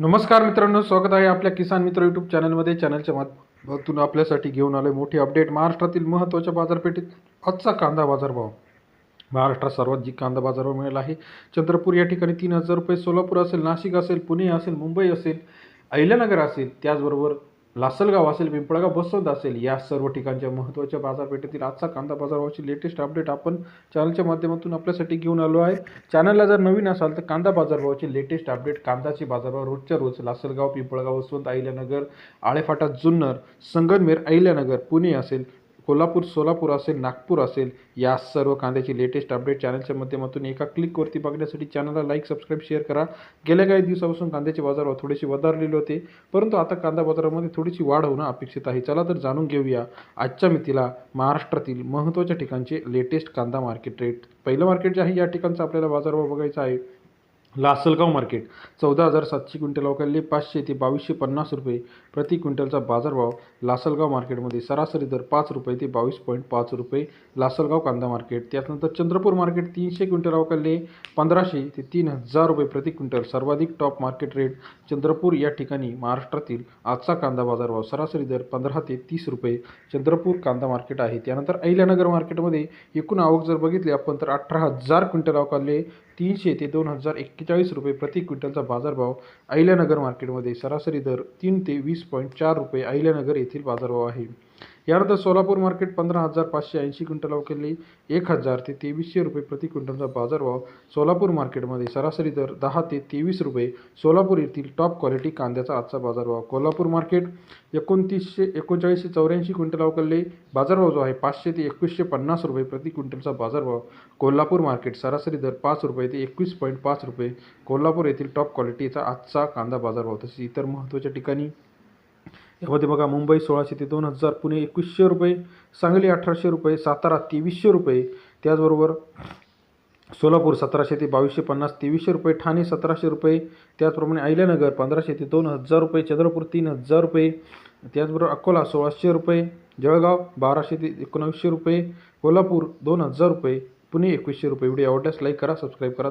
नमस्कार मित्रांनो स्वागत आहे आपल्या किसान मित्र यूट्यूब चॅनलमध्ये चॅनलच्या माध्यमातून आपल्यासाठी घेऊन आले मोठी अपडेट महाराष्ट्रातील महत्त्वाच्या बाजारपेठेत आजचा कांदा बाजारभाव. महाराष्ट्रात सर्वाधिक कांदा बाजारभाव मिळाला आहे. चंद्रपूर या ठिकाणी तीन हजार रुपये सोलापूर असेल नाशिक असेल पुणे असेल मुंबई असेल अहिल्यानगर असेल त्याचबरोबर लासलगाव असेल पिंपळगाव बसवंत असेल या सर्व ठिकाणच्या महत्त्वाच्या बाजारपेठेतील आजचा कांदा बाजारभावाची लेटेस्ट अपडेट आपण चॅनलच्या माध्यमातून आपल्यासाठी घेऊन आलो आहे. चॅनलला जर नवीन असाल तर कांदा बाजारभावाची लेटेस्ट अपडेट कांदाचे बाजारभाव रोजच्या रोज लासलगाव पिंपळगाव बसवंत अहिल्यानगर आळेफाटा जुन्नर संगनमेर अहिल्यानगर पुणे असेल कोल्हापूर सोलापूर असेल नागपूर असेल या सर्व कांद्याची लेटेस्ट अपडेट चॅनलच्या माध्यमातून एका क्लिकवरती बघण्यासाठी चॅनलला लाईक सबस्क्राईब शेअर करा. गेल्या काही दिवसापासून कांद्याचे बाजारभाव थोडेसे वधारलेले होते परंतु आता कांदा बाजारामध्ये थोडीशी वाढ होणं अपेक्षित आहे. चला तर जाणून घेऊया आजच्या मितीला महाराष्ट्रातील महत्त्वाच्या ठिकाणचे लेटेस्ट कांदा मार्केट रेट पहिलं मार्केट जे आहे या ठिकाणचा आपल्याला बाजारभाव बघायचा आहे. लासलगाव मार्केट. चौदा हजार सातशे क्विंटल अवकाळले पाचशे ते बावीसशे पन्नास रुपये प्रति क्विंटलचा बाजारभाव लासलगाव मार्केटमध्ये सरासरी दर पाच रुपये ते बावीस पॉईंट पाच रुपये लासलगाव कांदा मार्केट. त्यानंतर चंद्रपूर मार्केट तीनशे क्विंटल अवकाळले पंधराशे ते तीन हजार रुपये प्रति क्विंटल. सर्वाधिक टॉप मार्केट रेट चंद्रपूर या ठिकाणी महाराष्ट्रातील आजचा कांदा बाजारभाव सरासरी दर पंधरा ते तीस रुपये चंद्रपूर कांदा मार्केट आहे. त्यानंतर अहिल्यानगर मार्केटमध्ये एकूण आवक जर बघितली आपण तर अठरा हजार क्विंटल अवकाळले तीनशे ते दोन हजार एक्केचाळीस रुपये प्रति क्विंटलचा बाजारभाव अहिल्यानगर मार्केटमध्ये सरासरी दर तीन ते वीस पॉईंट चार रुपये अहिल्यानगर येथील बाजारभाव आहे. यानंतर सोलापूर मार्केट पंधरा हजार पाचशे ऐंशी क्विंटल केली. एक हजार ते तेवीसशे रुपये प्रति क्विंटलचा बाजारभाव सोलापूर मार्केटमध्ये सरासरी दर दहा ते तेवीस रुपये. सोलापूर येथील टॉप क्वालिटी कांद्याचा आजचा बाजारभाव. कोल्हापूर मार्केट एकोणतीसशे एकोणचाळीसशे चौऱ्याऐंशी क्विंटल अवकलले बाजारभाव जो आहे पाचशे ते एकवीसशे पन्नास रुपये प्रति क्विंटलचा बाजारभाव. कोल्हापूर मार्केट सरासरी दर पाच रुपये ते एकवीस पॉईंट पाच रुपये. कोल्हापूर येथील टॉप क्वालिटीचा आजचा कांदा बाजारभाव. तसेच इतर महत्त्वाच्या ठिकाणी यामध्ये बघा मुंबई सोळाशे ते दोन हजार पुणे एकवीसशे रुपये सांगली अठराशे रुपये सातारा तेवीसशे रुपये त्याचबरोबर सोलापूर सतराशे ते बावीसशे पन्नास तेवीसशे रुपये ठाणे सतराशे रुपये त्याचप्रमाणे अहिल्यानगर पंधराशे ते दोन हजार रुपये चंद्रपूर तीन हजार रुपये त्याचबरोबर अकोला सोळाशे रुपये जळगाव बाराशे ते एकोणावीसशे रुपये कोल्हापूर दोन हजार रुपये पुणे एकवीसशे रुपये. व्हिडिओ आवडल्यास लाईक करा सबस्क्राईब करा.